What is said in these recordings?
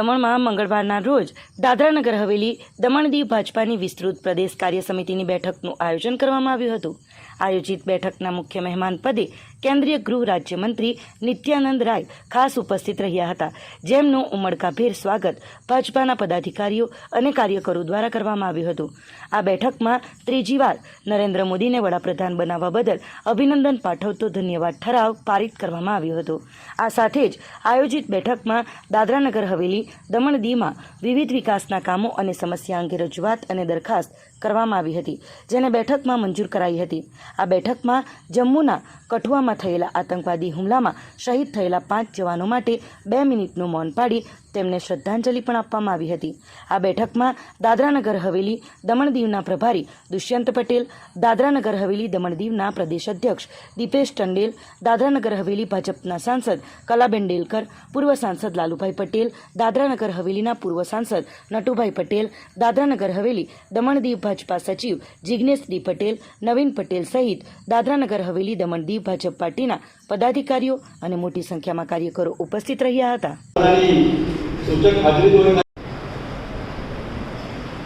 દમણમાં મંગળવારના રોજ દાદરાનગર હવેલી દમણ દીવ ભાજપાની વિસ્તૃત પ્રદેશ કાર્ય સમિતિની બેઠકનું આયોજન કરવામાં આવ્યું હતું. આયોજિત બેઠકના મુખ્ય મહેમાન પદે કેન્દ્રીય ગૃહ રાજ્યમંત્રી નિત્યાનંદ રાય ખાસ ઉપસ્થિત રહ્યા હતા. જેમનું ઉમળકાભેર સ્વાગત ભાજપાના પદાધિકારીઓ અને કાર્યકરો દ્વારા કરવામાં આવ્યું હતું. આ બેઠકમાં ત્રીજી વાર નરેન્દ્ર મોદીને વડાપ્રધાન બનાવવા બદલ અભિનંદન પાઠવતો ધન્યવાદ ઠરાવ પારિત કરવામાં આવ્યો હતો. આ સાથે જ આયોજિત બેઠકમાં દાદરાનગર હવેલી દમણ દીમાં વિવિધ વિકાસના કામો અને સમસ્યા અંગે રજૂઆત અને દરખાસ્ત કરવામાં આવી હતી, જેને બેઠકમાં મંજૂર કરાઈ હતી. આ બેઠકમાં જમ્મુના કઠુઆમાં થયેલા આતંકવાદી હુમલામાં શહીદ થયેલા પાંચ જવાનો માટે બે મિનિટનું મૌન પાડી તેમને શ્રદ્ધાંજલિ પણ આપવામાં આવી હતી. આ બેઠકમાં દાદરાનગર હવેલી દમણ દીવના પ્રભારી દુષ્યંત પટેલ, દાદરાનગર હવેલી દમણ દીવના પ્રદેશ અધ્યક્ષ દીપેશ ટંડેલ, દાદરાનગર હવેલી ભાજપના સાંસદ કલાબેન ડેલકર પૂર્વ સાંસદ લાલુભાઈ પટેલ, દાદરાનગર હવેલીના પૂર્વ સાંસદ નટુભાઈ પટેલ, દાદરાનગર હવેલી દમણ દીવ ભાજપા સચિવ જિગ્નેશ ડી પટેલ, નવીન પટેલ સહિત દાદરાનગર હવેલી દમણ દીવ ભાજપ પાર્ટીના પદાધિકારીઓ અને મોટી સંખ્યામાં કાર્યકરો ઉપસ્થિત રહ્યા હતા.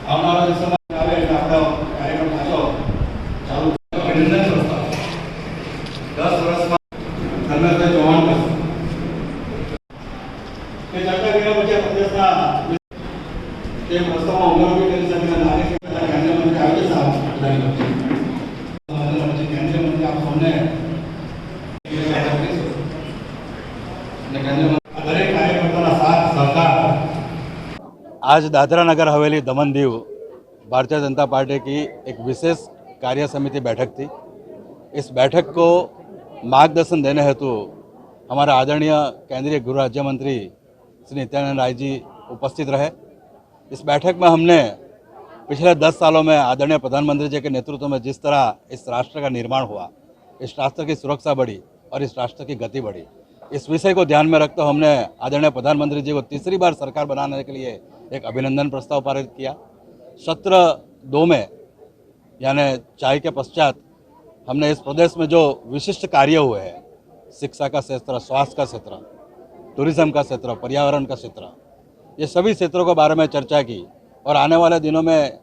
આવનારા आज दादरा नगर हवेली दमन दीव, भारतीय जनता पार्टी की एक विशेष कार्य समिति बैठक थी। इस बैठक को मार्गदर्शन देने हेतु हमारे आदरणीय केंद्रीय गृह राज्य मंत्री श्री नित्यानंद राय जी उपस्थित रहे। इस बैठक में हमने पिछले दस सालों में आदरणीय प्रधानमंत्री जी के नेतृत्व में जिस तरह इस राष्ट्र का निर्माण हुआ, इस राष्ट्र की सुरक्षा बढ़ी और इस राष्ट्र की गति बढ़ी। इस विषय को ध्यान में रखते हमने आदरणीय प्रधानमंत्री जी को तीसरी बार सरकार बनाने के लिए एक अभिनंदन प्रस्ताव पारित किया। सत्र दो में, यानी चाय के पश्चात, हमने इस प्रदेश में जो विशिष्ट कार्य हुए हैं, शिक्षा का क्षेत्र, स्वास्थ्य का क्षेत्र, टूरिज़्म का क्षेत्र, पर्यावरण का क्षेत्र, ये सभी क्षेत्रों के बारे में चर्चा की और आने वाले दिनों में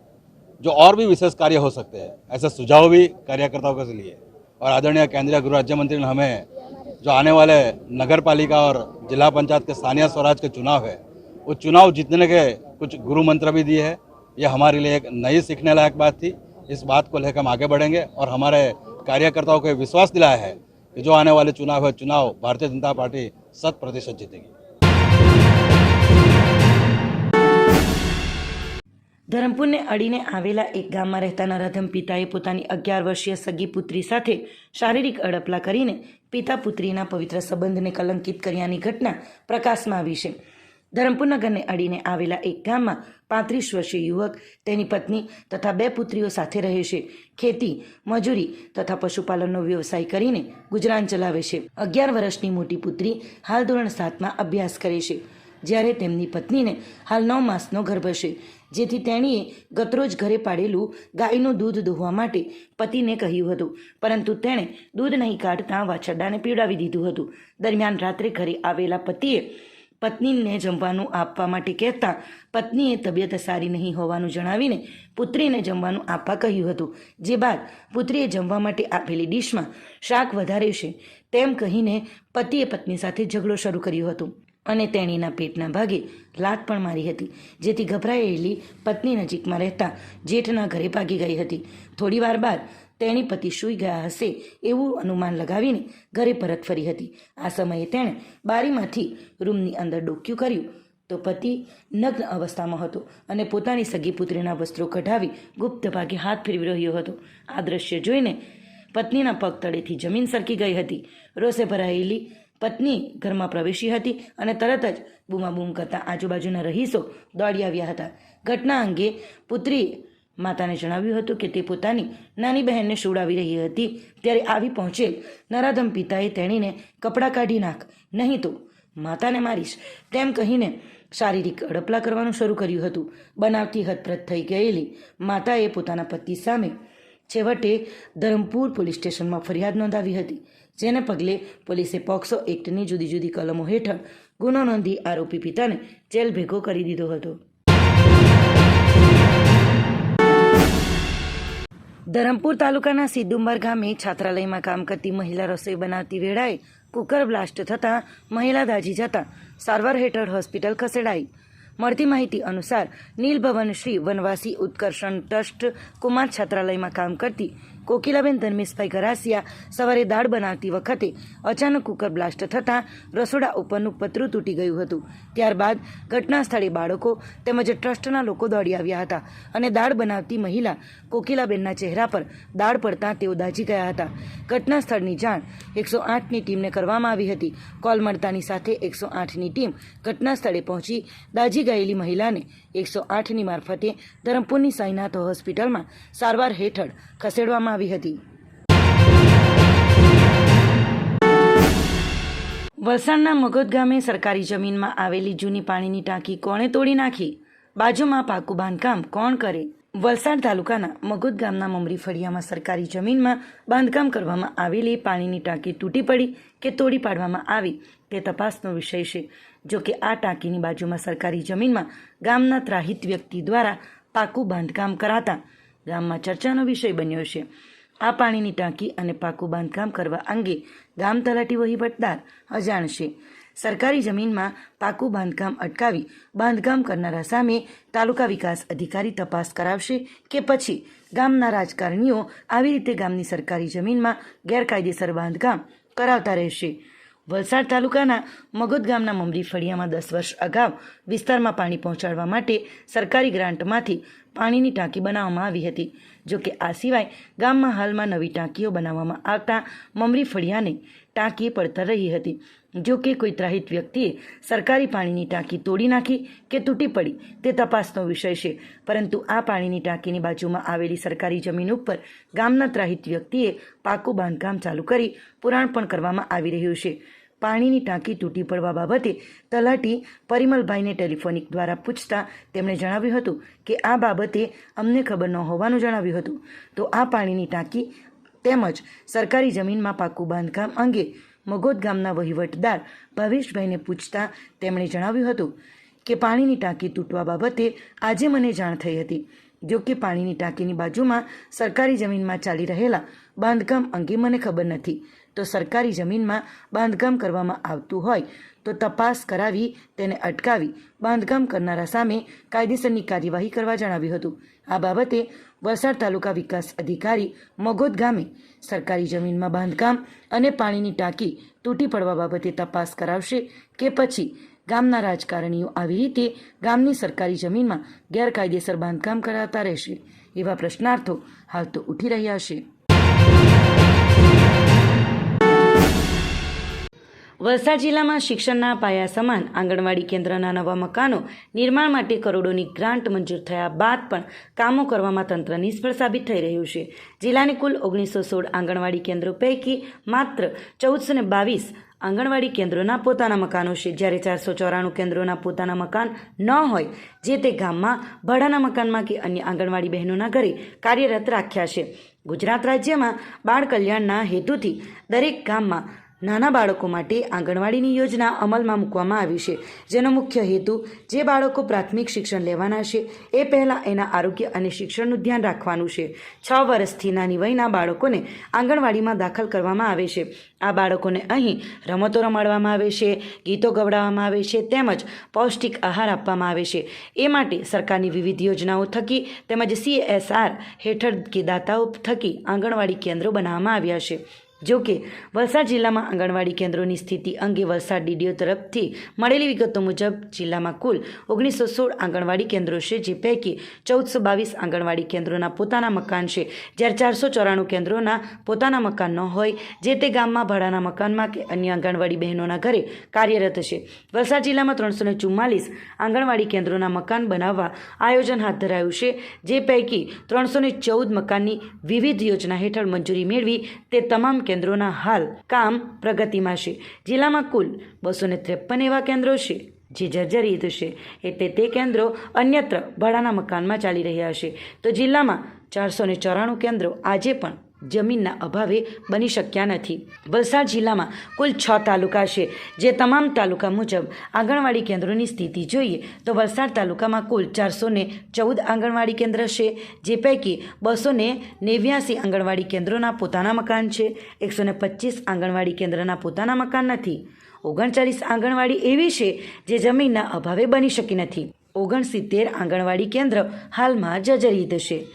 जो और भी विशेष कार्य हो सकते हैं, ऐसे सुझाव भी कार्यकर्ताओं के लिए। और आदरणीय केंद्रीय गृह राज्य मंत्री ने हमें जो आने वाले नगर पालिका और जिला पंचायत के स्थानीय स्वराज के चुनाव है, वो चुनाव जीतने के कुछ गुरु मंत्र भी दिए हैं। ये हमारे लिए एक नई सीखने लायक बात थी। इस बात को लेकर हम आगे बढ़ेंगे और हमारे कार्यकर्ताओं को विश्वास दिलाया है कि जो आने वाले चुनाव है, चुनाव भारतीय जनता पार्टी शत प्रतिशत जीतेगी। ધરમપુરને અડીને આવેલા એક ગામમાં રહેતા નરાધમ પિતાએ પોતાની અગિયાર વર્ષીય સગી પુત્રી સાથે શારીરિક અડપલા કરીને પિતા પુત્રીના પવિત્ર સંબંધને કલંકિત કર્યાની ઘટના પ્રકાશમાં આવી છે. ધરમપુર નગરને અડીને આવેલા એક ગામમાં પાંત્રીસ વર્ષીય યુવક, તેની પત્ની તથા બે પુત્રીઓ સાથે રહે છે. ખેતી, મજૂરી તથા પશુપાલનનો વ્યવસાય કરીને ગુજરાન ચલાવે છે. અગિયાર વર્ષની મોટી પુત્રી હાલ ધોરણ સાતમાં અભ્યાસ કરે છે. જ્યારે તેમની પત્નીને હાલ નવ માસનો ગર્ભ છે, જેથી તેણીએ ગતરોજ ઘરે પાડેલું ગાયનું દૂધ દોહવા માટે પતિને કહ્યું હતું. પરંતુ તેણે દૂધ નહીં કાઢતા વાછરડાને પીવડાવી દીધું હતું. દરમિયાન રાત્રે ઘરે આવેલા પતિએ પત્નીને જમવાનું આપવા માટે કહેતા પત્નીએ તબિયત સારી નહીં હોવાનું જણાવીને પુત્રીને જમવાનું આપવા કહ્યું હતું. જે બાદ પુત્રીએ જમવા માટે આપેલી ડીશમાં શાક વધારે છે તેમ કહીને પતિએ પત્ની સાથે ઝઘડો શરૂ કર્યો હતો. અને તેણીના પેટના ભાગે લાત પણ મારી હતી, જેથી ગભરાયેલી પત્ની નજીકમાં રહેતા જેઠના ઘરે ભાગી ગઈ હતી. થોડી વાર બાદ તેણી પતિ સૂઈ ગયા હશે એવું અનુમાન લગાવીને ઘરે પરત ફરી હતી. આ સમયે તેણે બારીમાંથી રૂમની અંદર ડોક્યું કર્યું. તો પતિ નગ્ન અવસ્થામાં હતો અને પોતાની સગી પુત્રીના વસ્ત્રો કઢાવી ગુપ્ત ભાગે હાથ ફેરવી રહ્યો હતો. આ દ્રશ્ય જોઈને પત્નીના પગ તળેથી જમીન સરકી ગઈ હતી. રોષે ભરાયેલી પત્ની ઘરમાં પ્રવેશી હતી અને તરત જ બૂમાબૂમ કરતા આજુબાજુના રહીશો દોડી આવ્યા હતા. ઘટના અંગે પુત્રીએ માતાને જણાવ્યું હતું કે તે પોતાની નાની બહેનને સુવડાવી રહી હતી. ત્યારે આવી પહોંચેલ નરાધમ પિતાએ તેણીને કપડાં કાઢી નાખ, નહીં તો માતાને મારીશ, તેમ કહીને શારીરિક અડપલા કરવાનું શરૂ કર્યું હતું. બનાવથી હતપ્રત થઈ ગયેલી માતાએ પોતાના પતિ સામે છેવટે ધરમપુર પોલીસ સ્ટેશનમાં ફરિયાદ નોંધાવી હતી. જેને પગલે પોલીસે પોક્સો એક્ટની જુદી જુદી કલમો હેઠળ ગુનો નોંધી આરોપી પિતાને જેલ ભેગો કરી દીધો હતો. ધરમપુર તાલુકાના સિદ્દુંબર ગામે છાત્રાલયમાં કામ કરતી મહિલા રસોઈ બનાવતી વેળાએ કુકર બ્લાસ્ટ થતાં મહિલા દાજી જતાં સારવાર હેઠળ હોસ્પિટલ ખસેડાઈ. મળતી માહિતી અનુસાર નીલભવન શ્રી વનવાસી ઉત્કર્ષણ ટ્રસ્ટ કુમાર છાત્રાલયમાં કામ કરતી કોકિલાબેન ધર્મેશભાઈ ગરાસિયા સવારે દાળ બનાવતી વખતે અચાનક કુકર બ્લાસ્ટ થતાં રસોડા ઉપરનું પતરું તૂટી ગયું હતું. ત્યારબાદ ઘટના સ્થળે બાળકો તેમજ ટ્રસ્ટના લોકો દોડી આવ્યા હતા અને દાળ બનાવતી મહિલા કોકિલાબેનના ચહેરા પર દાળ પડતા તેઓ દાઝી ગયા હતા. ઘટના સ્થળની જાણ એકસો આઠની ટીમને કરવામાં આવી હતી. કોલ મળતાની સાથે એકસો આઠની ટીમ ઘટના સ્થળે પહોંચી દાઝી ગયેલી મહિલાને એકસો આઠની મારફતે ધરમપુરની સાઈનાથ હોસ્પિટલમાં સારવાર હેઠળ ખસેડવામાં આવી હતી. વલસાડના મગધ ગામે સરકારી જમીનમાં આવેલી જૂની પાણીની ટાંકી કોણે તોડી નાખી? બાજુમાં પાકું બાંધકામ કોણ કરે? વલસાડ તાલુકાના મગોદ ગામના મમરી ફળિયામાં સરકારી જમીનમાં બાંધકામ કરવામાં આવેલી પાણીની ટાંકી તૂટી પડી કે તોડી પાડવામાં આવી તે તપાસનો વિષય છે. જો કે આ ટાંકીની બાજુમાં સરકારી જમીનમાં ગામના ત્રાહિત વ્યક્તિ દ્વારા પાકું બાંધકામ કરાતા ગામમાં ચર્ચાનો વિષય બન્યો છે. આ પાણીની ટાંકી અને પાકું બાંધકામ કરવા અંગે ગામ તલાટી વહીવટદાર અજાણ છે. સરકારી જમીનમાં પાકું બાંધકામ અટકાવી બાંધકામ કરનારા સામે તાલુકા વિકાસ અધિકારી તપાસ કરાવશે કે પછી ગામના રાજકારણીઓ આવી રીતે ગામની સરકારી જમીનમાં ગેરકાયદેસર બાંધકામ કરાવતા રહેશે. વલસાડ તાલુકાના મગોદ ગામના મમરી ફળિયામાં દસ વર્ષ અગાઉ વિસ્તારમાં પાણી પહોંચાડવા માટે સરકારી ગ્રાન્ટમાંથી પાણીની ટાંકી બનાવવામાં આવી હતી. જો કે આ સિવાય ગામમાં હાલમાં નવી ટાંકીઓ બનાવવામાં આવતા મમરી ફળિયાને ટાંકી પડતર રહી હતી. જો કે કોઈ ત્રાહિત વ્યક્તિએ સરકારી પાણીની ટાંકી તોડી નાખી કે તૂટી પડી તે તપાસનો વિષય છે. પરંતુ આ પાણીની ટાંકીની બાજુમાં આવેલી સરકારી જમીન ઉપર ગામના ત્રાહિત વ્યક્તિએ પાકું બાંધકામ ચાલુ કરી પુરાણ પણ કરવામાં આવી રહ્યું છે. પાણીની ટાંકી તૂટી પડવા બાબતે તલાટી પરિમલભાઈને ટેલિફોનિક દ્વારા પૂછતા તેમણે જણાવ્યું હતું કે આ બાબતે અમને ખબર ન હોવાનું જણાવ્યું હતું. તો આ પાણીની ટાંકી તેમજ સરકારી જમીનમાં પાકું બાંધકામ અંગે મગોદ ગામના વહીવટદાર ભાવેશભાઈને પૂછતા તેમણે જણાવ્યું હતું કે પાણીની ટાંકી તૂટવા બાબતે આજે મને જાણ થઈ હતી. જો કે પાણીની ટાંકીની બાજુમાં સરકારી જમીનમાં ચાલી રહેલા બાંધકામ અંગે મને ખબર નથી. તો સરકારી જમીનમાં બાંધકામ કરવામાં આવતું હોય તો તપાસ કરાવી, તેને અટકાવી બાંધકામ કરનારા સામે કાયદેસરની કાર્યવાહી કરવા જણાવ્યું હતું. આ બાબતે વલસાડ તાલુકા વિકાસ અધિકારી મગોદ ગામે સરકારી જમીનમાં બાંધકામ અને પાણીની ટાંકી તૂટી પડવા બાબતે તપાસ કરાવશે કે પછી ગામના રાજકારણીઓ આવી રીતે ગામની સરકારી જમીનમાં ગેરકાયદેસર બાંધકામ કરાવતા રહેશે. એવા પ્રશ્નાર્થો હાલ તો ઉઠી રહ્યા છે. વલસાડ જિલ્લામાં શિક્ષણના પાયા સમાન આંગણવાડી કેન્દ્રના નવા મકાનો નિર્માણ માટે કરોડોની ગ્રાન્ટ મંજૂર થયા બાદ પણ કામો કરવામાં તંત્ર નિષ્ફળ સાબિત થઈ રહ્યું છે. જિલ્લાની કુલ ઓગણીસો સોળ આંગણવાડી કેન્દ્રો પૈકી માત્ર ચૌદસો ને બાવીસ આંગણવાડી કેન્દ્રોના પોતાના મકાનો છે. જ્યારે ચારસો ચોરાણું કેન્દ્રોના પોતાના મકાન ન હોય, જે તે ગામમાં, ભાડાના મકાનમાં કે અન્ય આંગણવાડી બહેનોના ઘરે કાર્યરત રાખ્યા છે. ગુજરાત રાજ્યમાં બાળ કલ્યાણના હેતુથી દરેક ગામમાં નાના બાળકો માટે આંગણવાડીની યોજના અમલમાં મૂકવામાં આવી છે. જેનો મુખ્ય હેતુ જે બાળકો પ્રાથમિક શિક્ષણ લેવાના છે, એ પહેલાં એના આરોગ્ય અને શિક્ષણનું ધ્યાન રાખવાનું છે. છ વર્ષથી નાની વયના બાળકોને આંગણવાડીમાં દાખલ કરવામાં આવે છે. આ બાળકોને અહીં રમતો રમાડવામાં આવે છે, ગીતો ગવડાવવામાં આવે છે, તેમજ પૌષ્ટિક આહાર આપવામાં આવે છે. એ માટે સરકારની વિવિધ યોજનાઓ થકી તેમજ સીએસઆર હેઠળ કે દાતાઓ થકી આંગણવાડી કેન્દ્રો બનાવવામાં આવ્યા છે. જો કે, વલસાડ જિલ્લામાં આંગણવાડી કેન્દ્રોની સ્થિતિ અંગે વલસાડ ડીડીઓ તરફથી મળેલી વિગતો મુજબ જિલ્લામાં કુલ ઓગણીસો સોળ આંગણવાડી કેન્દ્રો છે, જે પૈકી ચૌદસો બાવીસ આંગણવાડી કેન્દ્રોના પોતાના મકાન છે. જ્યારે ચારસો ચોરાણું કેન્દ્રોના પોતાના મકાન ન હોય, જે તે ગામમાં ભાડાના મકાનમાં કે અન્ય આંગણવાડી બહેનોના ઘરે કાર્યરત છે. વલસાડ જિલ્લામાં ત્રણસો ને ચુમ્માલીસ આંગણવાડી કેન્દ્રોના મકાન બનાવવા આયોજન હાથ ધરાયું છે, જે પૈકી ત્રણસો ને ચૌદ મકાનની વિવિધ યોજના હેઠળ મંજૂરી મેળવી તે તમામ કેન્દ્રોના હાલ કામ પ્રગતિમાં છે. જિલ્લામાં કુલ બસો ત્રેપન એવા કેન્દ્રો છે જે જર્જરિત છે. એટલે તે કેન્દ્રો અન્યત્ર ભાડાના મકાનમાં ચાલી રહ્યા છે. તો જિલ્લામાં ચારસો ચોરાણું કેન્દ્રો આજે પણ જમીનના અભાવે બની શક્યા નથી. વલસાડ જિલ્લામાં કુલ છ તાલુકા છે. જે તમામ તાલુકા મુજબ આંગણવાડી કેન્દ્રોની સ્થિતિ જોઈએ તો વલસાડ તાલુકામાં કુલ ચારસો ને ચૌદ આંગણવાડી કેન્દ્ર છે. જે પૈકી બસો ને નેવ્યાસી આંગણવાડી કેન્દ્રોના પોતાના મકાન છે. એકસો ને પચીસ આંગણવાડી કેન્દ્રના પોતાના મકાન નથી. ઓગણચાલીસ આંગણવાડી એવી છે જે જમીનના અભાવે બની શકી નથી. ઓગણસિત્તેર આંગણવાડી કેન્દ્ર હાલમાં જર્જરિત છે.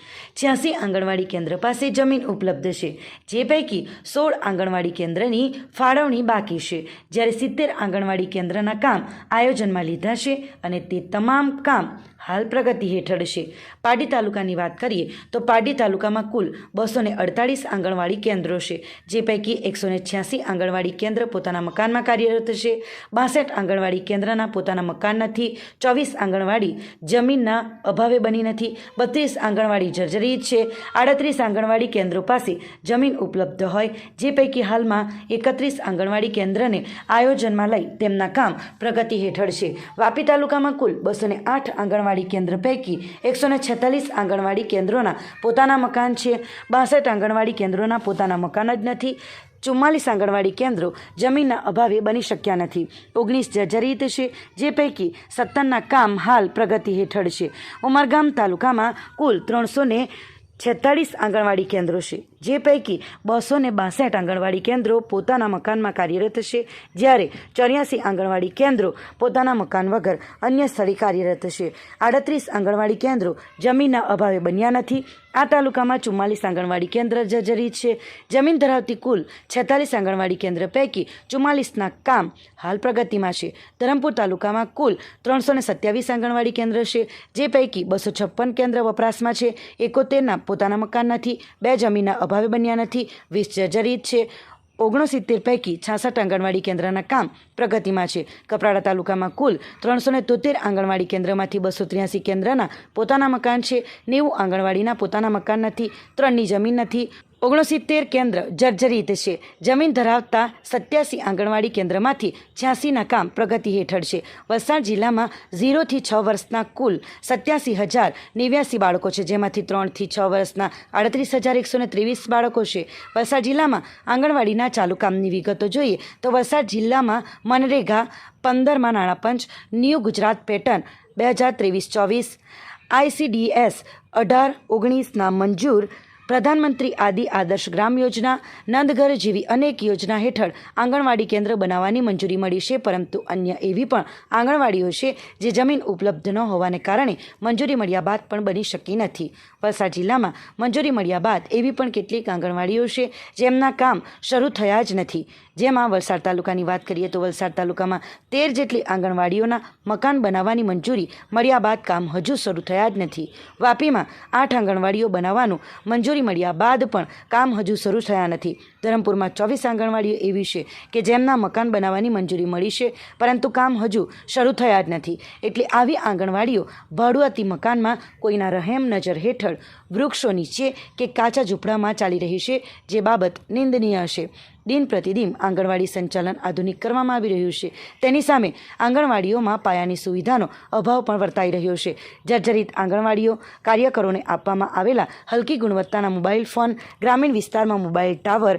છ્યાસી આંગણવાડી કેન્દ્ર પાસે જમીન ઉપલબ્ધ છે. જે પૈકી સોળ આંગણવાડી કેન્દ્રની ફાળવણી બાકી છે. જ્યારે સિત્તેર આંગણવાડી કેન્દ્રના કામ આયોજનમાં લીધા છે અને તે તમામ કામ હાલ પ્રગતિ હેઠળ છે. પાડી તાલુકાની વાત કરીએ તો પાડી તાલુકામાં કુલ બસો અડતાળીસ આંગણવાડી કેન્દ્રો છે. જે પૈકી એકસો છ્યાસી આંગણવાડી કેન્દ્ર પોતાના મકાનમાં કાર્યરત છે. બાસઠ આંગણવાડી કેન્દ્રના પોતાના મકાન નથી. ચોવીસ આંગણવાડી જમીનના અભાવે બની નથી. બત્રીસ આંગણવાડી જર્જરિત છે. આડત્રીસ આંગણવાડી કેન્દ્રો પાસે જમીન ઉપલબ્ધ હોય, જે પૈકી હાલમાં એકત્રીસ આંગણવાડી કેન્દ્રને આયોજનમાં લઈ તેમના કામ પ્રગતિ હેઠળ છે. વાપી તાલુકામાં કુલ બસો આઠ આંગણવાડી કેન્દ્ર પૈકી એકસો છેતાલીસ આંગણવાડી કેન્દ્રોના પોતાના મકાન છે. બાસઠ આંગણવાડી કેન્દ્રોના પોતાના મકાન જ નથી. ચુમ્માલીસ આંગણવાડી કેન્દ્રો જમીનના અભાવે બની શક્યા નથી. ઓગણીસ જર્જરિત છે, જે પૈકી સત્તરના કામ હાલ પ્રગતિ હેઠળ છે. ઉમરગામ તાલુકામાં કુલ ત્રણસો ને છેતાળીસ આંગણવાડી કેન્દ્રો છે, જે પૈકી બસો ને બાસઠ આંગણવાડી કેન્દ્રો પોતાના મકાનમાં કાર્યરત છે, જ્યારે ચોર્યાસી આંગણવાડી કેન્દ્રો પોતાના મકાન વગર અન્ય સ્થળે કાર્યરત છે. આડત્રીસ આંગણવાડી કેન્દ્રો જમીનના અભાવે બન્યા નથી આ તાલુકામાં ચુમ્માલીસ આંગણવાડી કેન્દ્ર જર્જરિત છે. જમીન ધરાવતી કુલ છેતાલીસ આંગણવાડી કેન્દ્ર પૈકી ચુમ્માલીસના કામ હાલ પ્રગતિમાં છે. ધરમપુર તાલુકામાં કુલ ત્રણસો ને સત્યાવીસ આંગણવાડી કેન્દ્ર છે, જે પૈકી બસો છપ્પન કેન્દ્ર વપરાશમાં છે. એકોતેરના પોતાના મકાન નથી, બે જમીનના અભાવે બન્યા નથી. વીસ જર્જરિત છે. ઓગણસિત્તેર પૈકી છાસઠ આંગણવાડી કેન્દ્રના કામ પ્રગતિમાં છે. કપરાડા તાલુકામાં કુલ ત્રણસો ને તોતેર આંગણવાડી કેન્દ્રમાંથી બસો ત્ર્યાસી કેન્દ્રના પોતાના મકાન છે. નેવું આંગણવાડીના પોતાના મકાન નથી. ત્રણની જમીન નથી. ઓગણસિત્તેર કેન્દ્ર જર્જરિત છે. જમીન ધરાવતા સત્યાસી આંગણવાડી કેન્દ્રમાંથી છ્યાસીના કામ પ્રગતિ હેઠળ છે. વલસાડ જિલ્લામાં ઝીરોથી છ વર્ષના કુલ સત્યાસી હજાર નેવ્યાસી બાળકો છે, જેમાંથી ત્રણથી છ વર્ષના આડત્રીસ હજાર એકસો ને ત્રેવીસ બાળકો છે. વલસાડ જિલ્લામાં આંગણવાડીના ચાલુ કામની વિગતો જોઈએ તો વલસાડ જિલ્લામાં મનરેગા, પંદરમાં નાણાપંચ, ન્યૂ ગુજરાત પેટર્ન બે હજાર ત્રેવીસ ચોવીસ, આઈસીડીએસ અઢાર, ઓગણીસના મંજૂર પ્રધાનમંત્રી આદિ આદર્શ ગ્રામ યોજના, નંદઘર જેવી અનેક યોજના હેઠળ આંગણવાડી કેન્દ્ર બનાવવાની મંજૂરી મળી છે, પરંતુ અન્ય એવી પણ આંગણવાડીઓ છે જે જમીન ઉપલબ્ધ ન હોવાને કારણે મંજૂરી મળ્યા બાદ પણ બની શકી નથી. વલસાડ જિલ્લામાં મંજૂરી મળ્યા બાદ એવી પણ કેટલીક આંગણવાડીઓ છે જેમના કામ શરૂ થયા જ નથી. જેમાં વલસાડ તાલુકાની વાત કરીએ તો વલસાડ તાલુકામાં તેર જેટલી આંગણવાડીઓના મકાન બનાવવાની મંજૂરી મળ્યા બાદ કામ હજુ શરૂ થયા જ નથી. વાપીમાં આઠ આંગણવાડીઓ બનાવવાનું મંજૂરી મળ્યા બાદ પણ કામ હજુ શરૂ થયા નથી. ધરમપુરમાં ચોવીસ આંગણવાડીઓ એવી છે કે જેમના મકાન બનાવવાની મંજૂરી મળી છે, પરંતુ કામ હજુ શરૂ થયા જ નથી. એટલે આવી આંગણવાડીઓ ભાડુઆતી મકાનમાં કોઈના રહેમ નજર હેઠળ વૃક્ષો નીચે કે કાચા ઝૂંપડામાં ચાલી રહી છે, જે બાબત નિંદનીય છે. દિન પ્રતિદિન આંગણવાડી સંચાલન આધુનિક કરવામાં આવી રહ્યું છે. તેની સામે આંગણવાડીઓમાં પાયાની સુવિધાનો અભાવ પણ વર્તાઈ રહ્યો છે. જર્જરિત આંગણવાડીઓ કાર્યકરોને આપવામાં આવેલા હલકી ગુણવત્તાના મોબાઈલ ફોન, ગ્રામીણ વિસ્તારમાં મોબાઈલ ટાવર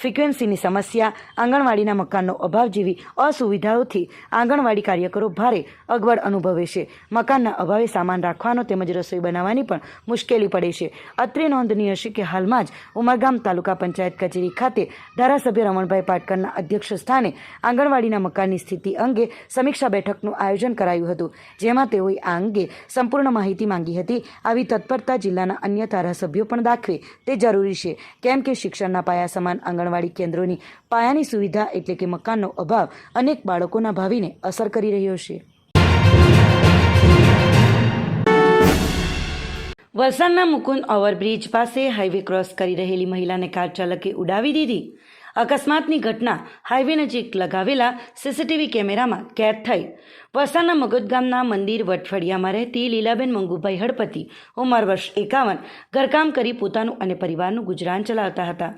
ફ્રિક્વન્સીની સમસ્યા, આંગણવાડીના મકાનનો અભાવ જેવી અસુવિધાઓથી આંગણવાડી કાર્યકરો ભારે અગવડ અનુભવે છે. મકાનના અભાવે સામાન રાખવાનો તેમજ રસોઈ બનાવવાની પણ મુશ્કેલી પડે છે. અત્રે નોંધનીય છે કે હાલમાં જ ઉમરગામ તાલુકા પંચાયત કચેરી ખાતે ધારાસભ્ય રમણભાઈ પાટકરના અધ્યક્ષ સ્થાને આંગણવાડીના મકાનની સ્થિતિ અંગે સમીક્ષા બેઠકનું આયોજન કરાયું હતું, જેમાં તેઓએ આ અંગે સંપૂર્ણ માહિતી માંગી હતી. આવી તત્પરતા જિલ્લાના અન્ય ધારાસભ્યો પણ દાખવે તે જરૂરી છે. કેમ કે શિક્ષણના પાયા સમાન આંગણવાડી કેન્દ્રોની પાયાની સુવિધા એટલે કે મકાનનો અભાવ અનેક બાળકોના ભાવિને અસર કરી રહ્યો છે. વલસાડના મુકુંદ ઓવરબ્રિજ પાસે હાઈવે ક્રોસ કરી રહેલી મહિલાને કાર ચાલકે ઉડાવી દીધી. અકસ્માતની ઘટના હાઈવે નજીક લગાવેલા સીસીટીવી કેમેરામાં કેદ થઈ. વલસાડના મગજ ગામના મંદિર વટફળિયામાં રહેતી લીલાબેન મંગુભાઈ હળપતિ ઉંમર વર્ષ એકાવન, ઘરકામ કરી પોતાનું અને પરિવારનું ગુજરાન ચલાવતા હતા.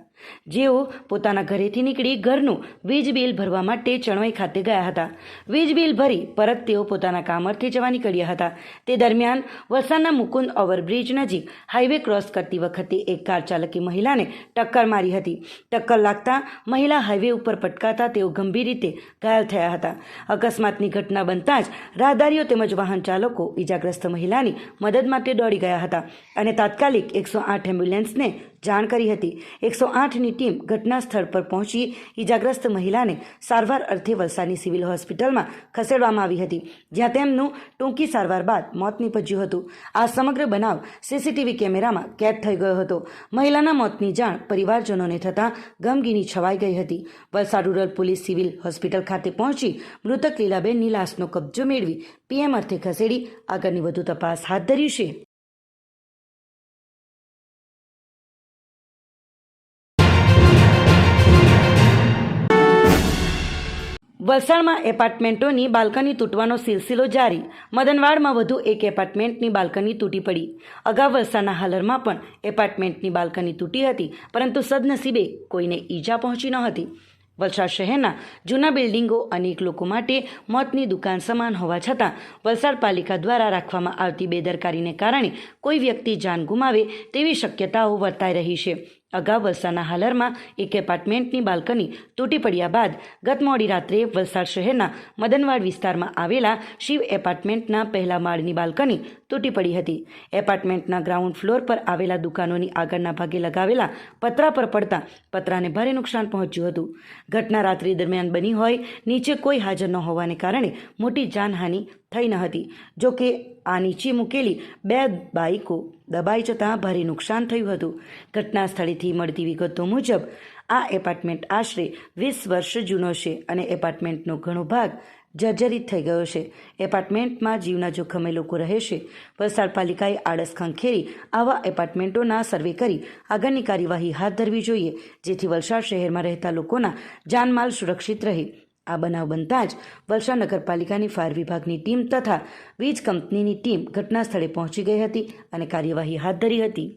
જેઓ પોતાના ઘરેથી નીકળી ઘરનું વીજ બિલ ભરવા માટે ચણવાઈ ખાતે ગયા હતા. વીજ બિલ ભરી પરત તેઓ પોતાના કામ અર્થે જવા નીકળ્યા હતા. તે દરમિયાન વલસાડના મુકુંદ ઓવરબ્રિજ નજીક હાઈવે ક્રોસ કરતી વખતે એક કાર ચાલકે મહિલાને ટક્કર મારી હતી. ટક્કર લાગતા મહિલા હાઈવે ઉપર પટકાતા તેઓ ગંભીર રીતે ઘાયલ થયા હતા. અકસ્માતની ઘટના બનતા જ રાહદારીઓ તેમજ વાહન ચાલકો ઈજાગ્રસ્ત મહિલાની મદદ માટે દોડી ગયા હતા અને તાત્કાલિક એકસો આઠ એમ્બ્યુલન્સને જાણ કરી હતી. એકસો આઠની ટીમ ઘટના સ્થળ પર પહોંચી. ઈજાગ્રસ્ત મહિલાને સારવાર અર્થે વલસાડની સિવિલ હોસ્પિટલમાં ખસેડવામાં આવી હતી, જ્યાં તેમનું ટૂંકી સારવાર બાદ મોત નીપજ્યું હતું. આ સમગ્ર બનાવ સીસીટીવી કેમેરામાં કેદ થઈ ગયો હતો. મહિલાના મોતની જાણ પરિવારજનોને થતાં ગમગીની છવાઈ ગઈ હતી. Valsad rural police civil hospital ખાતે પહોંચી મૃતક લીલાબેનની લાશનો કબજો મેળવી પીએમ અર્થે ખસેડી આગળની વધુ તપાસ હાથ ધરી છે. વલસાડમાં એપાર્ટમેન્ટોની બાલ્કની તૂટવાનો સિલસિલો જારી. મદનવાડમાં વધુ એક એપાર્ટમેન્ટની બાલ્કની તૂટી પડી. અગાઉ વલસાડના હાલરમાં પણ એપાર્ટમેન્ટની બાલ્કની તૂટી હતી, પરંતુ સદનસીબે કોઈને ઈજા પહોંચી ન હતી. વલસાડ શહેરના જૂના બિલ્ડિંગો અનેક લોકો માટે મોતની દુકાન સમાન હોવા છતાં વલસાડ પાલિકા દ્વારા રાખવામાં આવતી બેદરકારીને કારણે કોઈ વ્યક્તિ જાન ગુમાવે તેવી શક્યતાઓ વર્તાઈ રહી છે. અગાઉ વલસાડના હાલરમાં એક એપાર્ટમેન્ટની બાલ્કની તૂટી પડ્યા બાદ ગત મોડી રાત્રે વલસાડ શહેરના મદનવાડ વિસ્તારમાં આવેલા શિવ એપાર્ટમેન્ટના પહેલા માળની બાલ્કની તૂટી પડી હતી. એપાર્ટમેન્ટના ગ્રાઉન્ડ ફ્લોર પર આવેલા દુકાનોની આગળના ભાગે લગાવેલા પતરા પર પડતા પતરાને ભારે નુકસાન પહોંચ્યું હતું. ઘટના રાત્રિ દરમિયાન બની હોય નીચે કોઈ હાજર ન હોવાને કારણે મોટી જાનહાનિ થઈ ન હતી. જો કે આ નીચે મૂકેલી બે બાઇકો દબાઈ જતાં ભારે નુકસાન થયું હતું. ઘટના સ્થળેથી મળતી વિગતો મુજબ, આ એપાર્ટમેન્ટ આશરે વીસ વર્ષ જૂનો છે અને એપાર્ટમેન્ટનો ઘણો ભાગ જર્જરિત થઈ ગયો છે. એપાર્ટમેન્ટમાં જીવના જોખમે લોકો રહે છે. વલસાડ પાલિકાએ આળસ ખંખેરી આવા એપાર્ટમેન્ટોના સર્વે કરી આગળની કાર્યવાહી હાથ ધરવી જોઈએ, જેથી વલસાડ શહેરમાં રહેતા લોકોના જાનમાલ સુરક્ષિત રહે. આ બનાવ બનતા જ વલસાડ નગરપાલિકાની ફાયર વિભાગની ટીમ તથા વીજ કંપનીની ટીમ ઘટના સ્થળે પહોંચી ગઈ હતી અને કાર્યવાહી હાથ ધરી હતી.